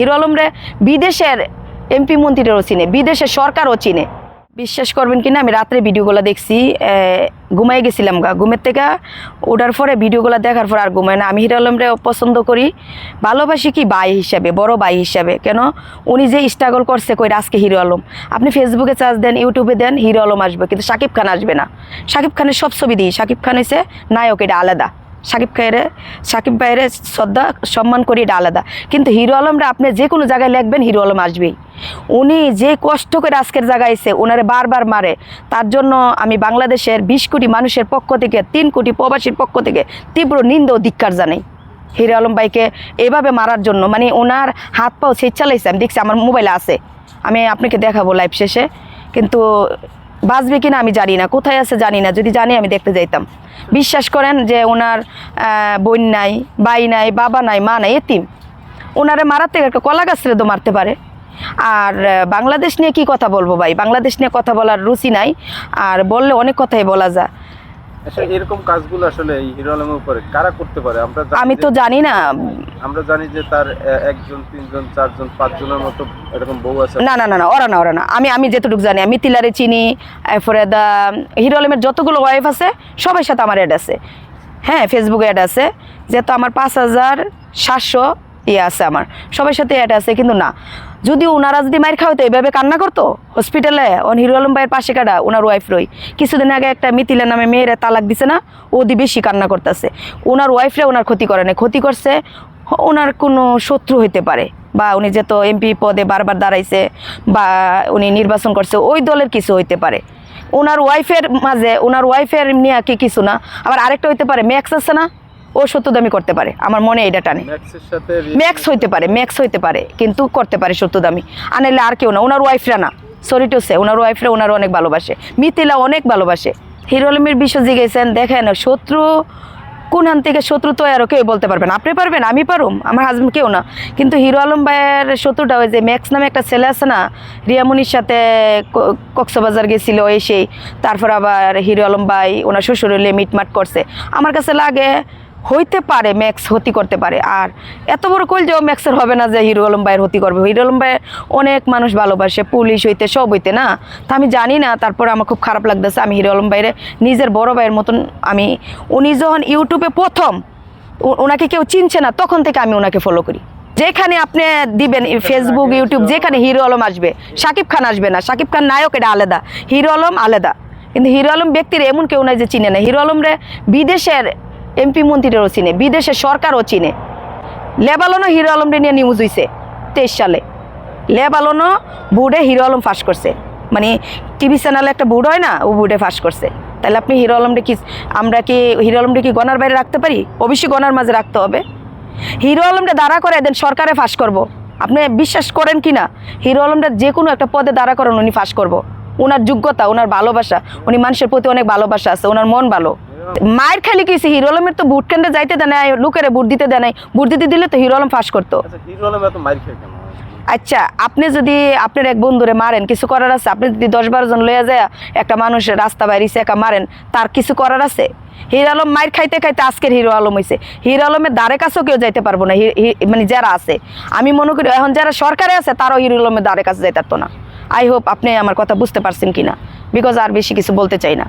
Hero Alam রে, বিদেশের MP মন্ত্রীরাও চিনে, বিদেশের সরকারও চিনে। বিশ্বাস করবেন কিনা, আমি রাত্রে ভিডিওগুলো দেখছি ঘুমাই গেছিলাম গা। ঘুমের থেকে ওঠার পরে ভিডিওগুলো দেখার পর আর ঘুমায় না। আমি হিরো আলমরে পছন্দ করি, ভালোবাসি কি ভাই হিসাবে, বড় ভাই হিসাবে। কেন? উনি যে স্ট্রাগল করছে, কই আজকে হিরো আলম? আপনি ফেসবুকে চার্জ দেন ইউটিউবে দেন, হিরো আলম আসবে, কিন্তু শাকিব খান আসবে না। শাকিব খানের সব ছবি দিই। শাকিব খান হয়েছে নায়ক, এটা আলাদা। সাকিব খাইরে সাকিব ভাইয়ের শ্রদ্ধা, সম্মান করি এটা আলাদা। কিন্তু হিরো আলমরা আপনি যে কোনো জায়গায় লিখবেন হিরো আলম আসবেই। উনি যে কষ্ট করে আজকের জায়গায় এসে ওনারে বারবার মারে, তার জন্য আমি বাংলাদেশের বিশ কোটি মানুষের পক্ষ থেকে, তিন কোটি প্রবাসীর পক্ষ থেকে তীব্র নিন্দা ও ধিক্কার জানাই। হিরো আলম ভাইকে এভাবে মারার জন্য মানে ওনার হাত পাও সেই চালাইছে, আমি দেখছি আমার মোবাইলে আছে। আমি আপনাকে দেখাবো লাইভ শেষে। কিন্তু বাঁচবে কিনা আমি জানি না কোথায় আছে জানি না যদি জানি আমি দেখতে যাইতাম। বিশ্বাস করেন যে ওনার বোন নাই ভাই নাই বাবা নাই মা নাই এতিম। ওনারে থেকে একটা কলা গাছ তো মারতে পারে। আর বাংলাদেশ নিয়ে কি কথা বলব ভাই? বাংলাদেশ নিয়ে কথা বলার রুচি নাই আর বললে অনেক কথাই বলা যায়। এরকম কাজগুলো আসলে হিরো আলমের উপরে কারা করতে পারে? আমরা আমি তো জানি না। আমরা জানি যে তার একজন, তিনজন, চারজন, পাঁচজনের মতো এরকম বউ আছে। না না না না, ওরা না ওরা না। আমি আমি যেটুকু জানি, আমি তিলারে চিনি এরপরে দা হিরো আলমের যতগুলো ওয়াইফ আছে সবার সাথে আমার অ্যাড আছে। হ্যাঁ ফেসবুকে অ্যাড আছে, যেহেতু আমার পাঁচ হাজার সাতশো ইয়ে আছে আমার। সবার সাথে অ্যাড আছে, কিন্তু না। যদি ওনারা যদি মায়ের খাওয়াতো এভাবে কান্না করতো? হসপিটালে, ওন হিরো আলম ভাইয়ের পাশে কাটা ওনার ওয়াইফ রই। কিছুদিন আগে একটা মিতিলের নামে মেয়েরা তালাক দিছে না ও দি বেশি কান্না করতেছে। ওনার ওয়াইফরে ওনার ক্ষতি করে না ক্ষতি করছে ওনার কোনো শত্রু হইতে পারে। বা উনি যেহেতু এমপি পদে বারবার দাঁড়াইছে, বা উনি নির্বাচন করছে, ওই দলের কিছু হইতে পারে। ওনার ওয়াইফের মাঝে ওনার ওয়াইফের নিয়ে কি কিছু না। আবার আরেকটা হইতে পারে, ম্যাক্স আছে না? ও সত্যদামি করতে পারে। আমার মনে এটা টানে। ম্যাক্স হইতে পারে ম্যাক্স হইতে পারে কিন্তু করতে পারে সত্যদামি। আনাইলে আর কেউ না ওনার ওয়াইফরা না। সরি টু সে ওনার ওয়াইফরা ওনার অনেক ভালোবাসে। মিথিলা অনেক ভালোবাসে। হিরো আলমের বিষয় জিগেছেন দেখেন শত্রু কোনখান থেকে শত্রু তো আরও কেউ বলতে পারবেন আপনি পারবেন আমি পারুম আমার হাজব্যান্ড কেউ না। কিন্তু হিরো আলম ভাইয়ের শত্রুটা ওই যে ম্যাক্স নামে একটা ছেলে আছে না রিয়ামনির সাথে কক্সবাজার গেছিল এসেই তারপর আবার হিরো আলম ভাই ওনার শ্বশুর হলে মিটমাট করছে। আমার কাছে লাগে হইতে পারে ম্যাক্স হতি করতে পারে। আর এত বড় কইল যে ও ম্যাক্সের হবে না যে হিরো আলম ভাইয়ের হতি করবে। হিরো আলম ভাইয়ের অনেক মানুষ ভালোবাসে পুলিশ হইতে সব হইতে না? তা আমি জানি না তারপর আমার খুব খারাপ লাগতেছে। আমি হিরো আলম ভাইয়ের নিজের বড় ভাইয়ের মতন আমি উনি যখন ইউটিউবে প্রথম ওনাকে কেউ চিনছে না তখন থেকে আমি ওনাকে ফলো করি। যেখানে আপনি দিবেন ফেসবুক ইউটিউব যেখানে হিরো আলম আসবে শাকিব খান আসবে না। শাকিব খান নায়ক এটা আলাদা। হিরো আলম আলাদা। কিন্তু হিরো আলম ব্যক্তির এমন কেউ নাই যে চিনে না। হিরো আলম রে বিদেশের এমপি মন্ত্রীরাও চিনে, বিদেশের সরকারও চিনে। লেবালনও হিরো আলম রে নিয়ে নিউজ হইছে, তেইশ সালে। লেবালনও বুড়ে হিরো আলম ফাঁস করছে। মানে টিভি চ্যানেলে একটা বুড় হয় না, ও বুড়ে ফাঁস করছে। তাহলে আপনি হিরো আলমরে কি, আমরা কি, হিরো আলমরে কি গনার বাইরে রাখতে পারি? অবশ্যই গনার মাঝে রাখতে হবে। হিরো আলমটা দাঁড়া করে দেন, সরকারে ফাঁস করব। আপনি বিশ্বাস করেন কি না? হিরো আলমটা যে কোনো একটা পদে দাঁড়া করেন, উনি ফাঁস করব। ওনার যোগ্যতা ওনার ভালোবাসা, উনি মানুষের প্রতি অনেক ভালোবাসা আছে ওনার মন ভালো। মায়ের খালি কিছু হিরো আলমের তো বুট কেন্দ্রে যাইতে দেয় নাই লোকেরে বুট দিতে দেয় নাই। বুট দিতে দিলে তো হিরো আলম ফাঁস করতো। আচ্ছা হিরো আলম এত মাইর খেয়ে কেন? আচ্ছা আপনি যদি আপনার এক বন্ধুরে মারেন কিছু করার আছে? আপনি যদি দশ বারো জন লইয়া যায় একটা মানুষ রাস্তা বাইরে একা মারেন তার কিছু করার আছে? হিরো আলম মাইর খাইতে খাইতে আজকের হিরো আলম হয়েছে হিরো আলমের দ্বারে কাছেও কেউ যাইতে পারব না মানে যারা আছে। আমি মনে করি এখন যারা সরকারে আছে তারাও হিরো আলমের দ্বারে কাছে যাইতে পারতো না। আই হোপ আপনি আমার কথা বুঝতে পারছেন কিনা বিকজ আর বেশি কিছু বলতে চাই না।